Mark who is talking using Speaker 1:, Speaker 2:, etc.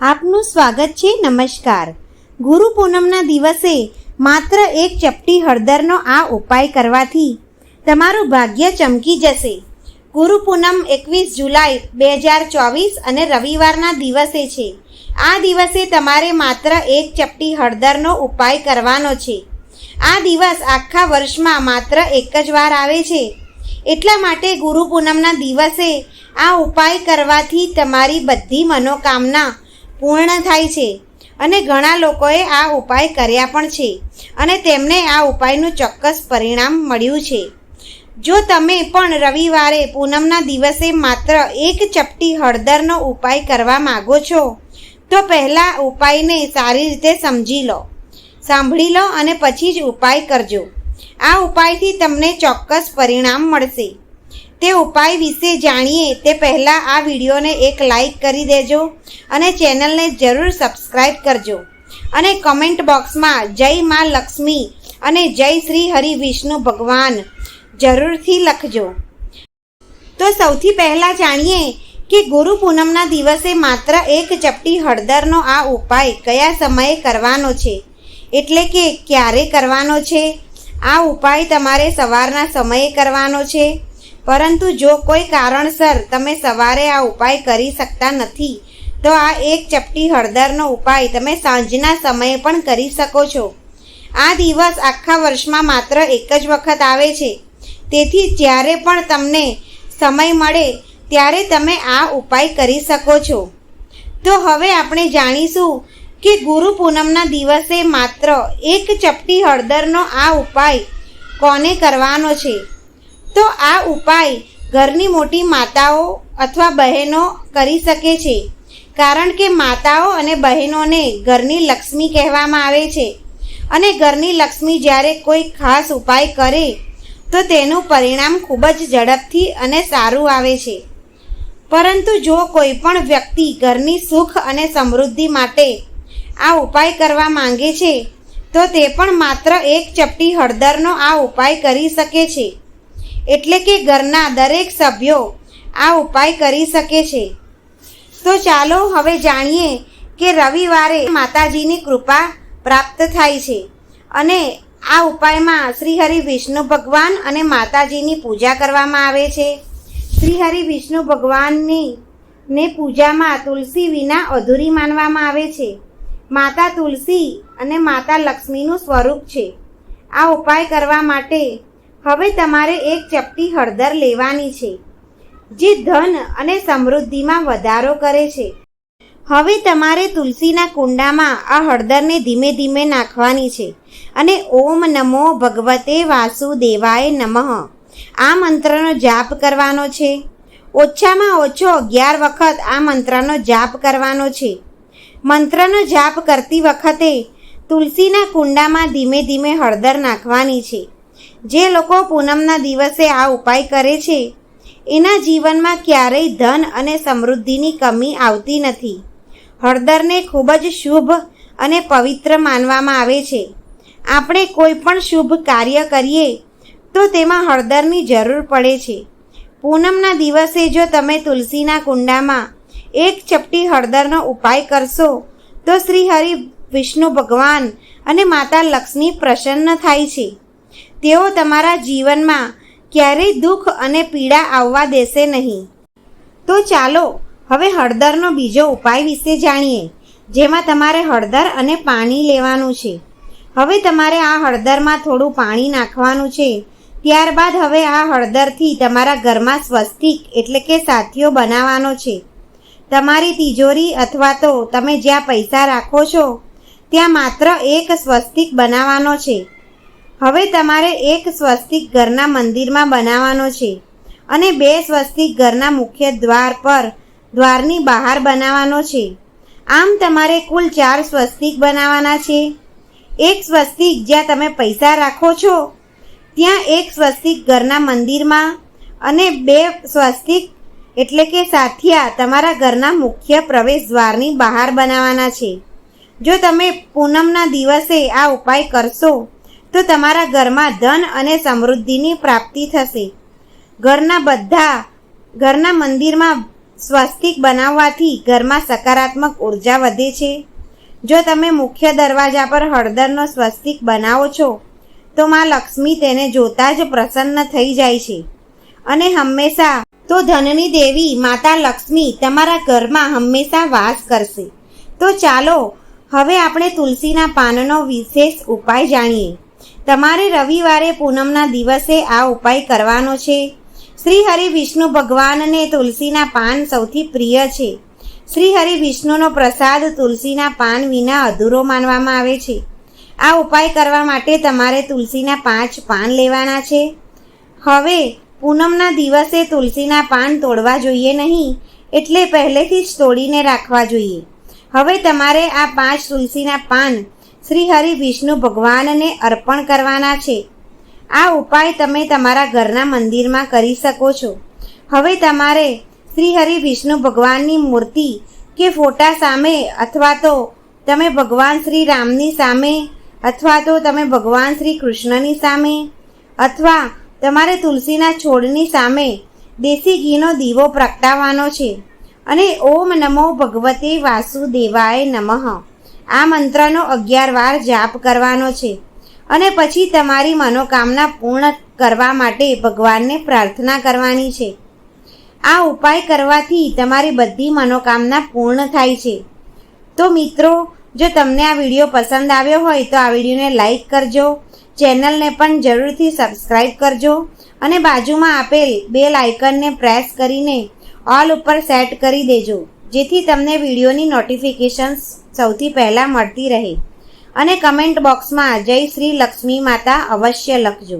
Speaker 1: આપનું સ્વાગત છે, નમસ્કાર. ગુરુ પૂનમના દિવસે માત્ર એક ચપટી હળદરનો આ ઉપાય કરવાથી તમારું ભાગ્ય ચમકી જશે. ગુરુ પૂનમ એકવીસ જુલાઈ બે હજાર ચોવીસ અને રવિવારના દિવસે છે. આ દિવસે તમારે માત્ર એક ચપટી હળદરનો ઉપાય કરવાનો છે. આ દિવસ આખા વર્ષમાં માત્ર એક જ વાર આવે છે. એટલા માટે ગુરુ પૂનમના દિવસે આ ઉપાય કરવાથી તમારી બધી મનોકામના પૂર્ણ થાય છે. અને ઘણા લોકોએ આ ઉપાય કર્યા પણ છે. અને તેમને આ ઉપાયનું ચોક્કસ પરિણામ મળ્યું છે. જો તમે પણ રવિવારે પૂનમના દિવસે માત્ર એક ચપટી હળદરનો ઉપાય કરવા માગો છો, તો પહેલાં ઉપાયને સારી રીતે સમજી લો. સાંભળી લો અને પછી જ ઉપાય કરજો. આ ઉપાયથી તમને ચોક્કસ પરિણામ મળશે. તે ઉપાય વિશે જાણીએ તે પહેલાં આ વિડીયોને એક લાઈક કરી દેજો અને ચેનલને જરૂર સબસ્ક્રાઈબ કરજો. અને કમેન્ટ બોક્સમાં જય મા લક્ષ્મી અને જય શ્રી હરિ વિષ્ણુ ભગવાન જરૂરથી લખજો. તો સૌથી પહેલાં જાણીએ કે ગુરુ પૂનમના દિવસે માત્ર એક ચપટી હળદરનો આ ઉપાય કયા સમયે કરવાનો છે? એટલે કે ક્યારે કરવાનો છે? આ ઉપાય તમારે સવારના સમયે કરવાનો છે? પરંતુ જો કોઈ કારણસર તમે સવારે આ ઉપાય કરી શકતા નથી, તો આ એક ચપટી હળદરનો ઉપાય તમે સાંજના સમયે પણ કરી શકો છો. આ દિવસ આખા વર્ષમાં માત્ર એક જ વખત આવે છે. તેથી જ્યારે પણ તમને સમય મળે, ત્યારે તમે આ ઉપાય કરી શકો છો. તો હવે આપણે જાણીશું કે ગુરુ પૂનમના દિવસે માત્ર એક ચપટી હળદરનો આ ઉપાય કોને કરવાનો છે. તો આ ઉપાય ઘરની મોટી માતાઓ અથવા બહેનો કરી શકે છે. કારણ કે માતાઓ અને બહેનોને ઘરની લક્ષ્મી કહેવામાં આવે છે. અને ઘરની લક્ષ્મી જ્યારે કોઈ ખાસ ઉપાય કરે, તો તેનું પરિણામ ખૂબ જ ઝડપથી અને સારું આવે છે. પરંતુ જો કોઈ પણ વ્યક્તિ ઘરની સુખ અને સમૃદ્ધિ માટે આ ઉપાય કરવા માંગે છે, તો તે પણ માત્ર એક ચપટી હળદરનો આ ઉપાય કરી શકે છે. એટલે કે ઘરના દરેક સભ્યો આ ઉપાય કરી શકે છે. તો ચાલો હવે જાણીએ કે રવિવારે માતાજીની કૃપા પ્રાપ્ત થાય છે અને આ ઉપાયમાં શ્રી હરિ વિષ્ણુ ભગવાન અને માતાજીની પૂજા કરવામાં આવે છે. શ્રી હરિ વિષ્ણુ ભગવાનની, ને પૂજામાં તુલસી વિના અધૂરી માનવામાં આવે છે. માતા તુલસી અને માતા લક્ષ્મીનું સ્વરૂપ છે. આ ઉપાય કરવા માટે હવે તમારે એક ચપટી હળદર લેવાની છે, જે ધન અને સમૃદ્ધિમાં વધારો કરે છે. હવે તમારે તુલસીના કુંડામાં આ હળદરને ધીમે ધીમે નાખવાની છે અને ઓમ નમો ભગવતે વાસુદેવાય નમઃ. આ મંત્રનો જાપ કરવાનો છે. ઓછામાં ઓછો અગિયાર વખત આ મંત્રનો જાપ કરવાનો છે. મંત્રનો જાપ કરતી વખતે તુલસીના કુંડામાં ધીમે ધીમે હળદર નાખવાની છે. જે લોકો પૂનમના દિવસે આ ઉપાય કરે છે, એના જીવનમાં ક્યારેય ધન અને સમૃદ્ધિની કમી આવતી નથી. હળદરને ખૂબ જ શુભ અને પવિત્ર માનવામાં આવે છે. આપણે કોઈ પણ શુભ કાર્ય કરીએ, તો તેમાં હળદરની જરૂર પડે છે. પૂનમના દિવસે જો તમે તુલસીના કુંડામાં એક ચપટી હળદરનો ઉપાય કરશો, તો શ્રી હરિ વિષ્ણુ ભગવાન અને માતા લક્ષ્મી પ્રસન્ન થાય છે. તેઓ તમારા જીવનમાં ક્યારેય દુઃખ અને પીડા આવવા દેશે નહીં. તો ચાલો, હવે હળદરનો બીજો ઉપાય વિશે જાણીએ, જેમાં તમારે હળદર અને પાણી લેવાનું છે. હવે તમારે આ હળદરમાં થોડું પાણી નાખવાનું છે. ત્યારબાદ હવે આ હળદરથી તમારા ઘરમાં સ્વસ્તિક એટલે કે સાથીઓ બનાવવાનો છે. તમારી તિજોરી અથવા તો તમે જ્યાં પૈસા રાખો છો, ત્યાં માત્ર એક સ્વસ્તિક બનાવવાનો છે. હવે તમારે એક સ્વસ્તિક ઘરના મંદિરમાં બનાવવાનો છે અને બે સ્વસ્તિક ઘરના મુખ્ય દ્વાર પર, દ્વારની બહાર બનાવવાનો છે. આમ તમારે કુલ ચાર સ્વસ્તિક બનાવવાના છે. એક સ્વસ્તિક જ્યાં તમે પૈસા રાખો છો, ત્યાં એક સ્વસ્તિક ઘરના મંદિરમાં અને બે સ્વસ્તિક એટલે કે સાથિયા તમારા ઘરના મુખ્ય પ્રવેશ દ્વારની બહાર બનાવવાના છે. જો તમે પૂનમના દિવસે આ ઉપાય કરશો તો તમારા ઘરમાં ધન અને સમૃદ્ધિની પ્રાપ્તિ થશે. ઘરના બધા, ઘરના મંદિરમાં સ્વસ્તિક બનાવવાથી ઘરમાં સકારાત્મક ઊર્જા વધે છે. જો તમે મુખ્ય દરવાજા પર હળદરનો સ્વસ્તિક બનાવો છો, તો માં લક્ષ્મી તેને જોતા જ પ્રસન્ન થઈ જાય છે. અને હંમેશા તો ધનની દેવી માતા લક્ષ્મી તમારા ઘરમાં હંમેશા વાસ કરશે. તો ચાલો, હવે આપણે તુલસીના પાનનો વિશેષ ઉપાય જાણીએ. તમારે રવિવારે પૂનમના દિવસે આ ઉપાય કરવાનો છે. શ્રી હરિ વિષ્ણુ ભગવાનને તુલસીના પાન સૌથી પ્રિય છે. શ્રી હરિ વિષ્ણુનો પ્રસાદ તુલસીના પાન વિના અધૂરો માનવામાં આવે છે. આ ઉપાય કરવા માટે તમારે તુલસીના પાંચ પાન લેવાના છે. હવે, પૂનમના દિવસે તુલસીના પાન તોડવા જોઈએ નહીં, એટલે પહેલેથી જ તોડીને રાખવા જોઈએ. હવે તમારે આ પાંચ તુલસીના પાન શ્રી હરિ વિષ્ણુ ભગવાનને અર્પણ કરવાના છે. આ ઉપાય તમે તમારા ઘરના મંદિરમાં કરી શકો છો. હવે તમારે શ્રી હરિ વિષ્ણુ ભગવાનની મૂર્તિ કે ફોટા સામે અથવા તો તમે ભગવાન શ્રી રામની સામે અથવા તો તમે ભગવાન શ્રી કૃષ્ણની સામે અથવા તમારે તુલસીના છોડની સામે દેશી ઘીનો દીવો પ્રગટાવવાનો છે. અને ઓમ નમો ભગવતે વાસુદેવાય નમઃ. આ મંત્રનો અગિયાર વાર જાપ કરવાનો છે અને પછી તમારી મનોકામના પૂર્ણ કરવા માટે ભગવાનને પ્રાર્થના કરવાની છે. આ ઉપાય કરવાથી તમારી બધી મનોકામના પૂર્ણ થાય છે. તો મિત્રો, જો તમને આ વીડિયો પસંદ આવ્યો હોય તો આ વિડીયોને લાઈક કરજો, ચેનલને પણ જરૂરથી સબસ્ક્રાઈબ કરજો અને બાજુમાં આપેલ બેલ આઇકનને પ્રેસ કરીને ઓલ ઉપર સેટ કરી દેજો. જેથી તમને વિડીયોની નોટિફિકેશન્સ સૌથી પહેલાં મળતી રહે. અને કમેન્ટ બોક્સમાં જય શ્રી લક્ષ્મી માતા અવશ્ય લખજો.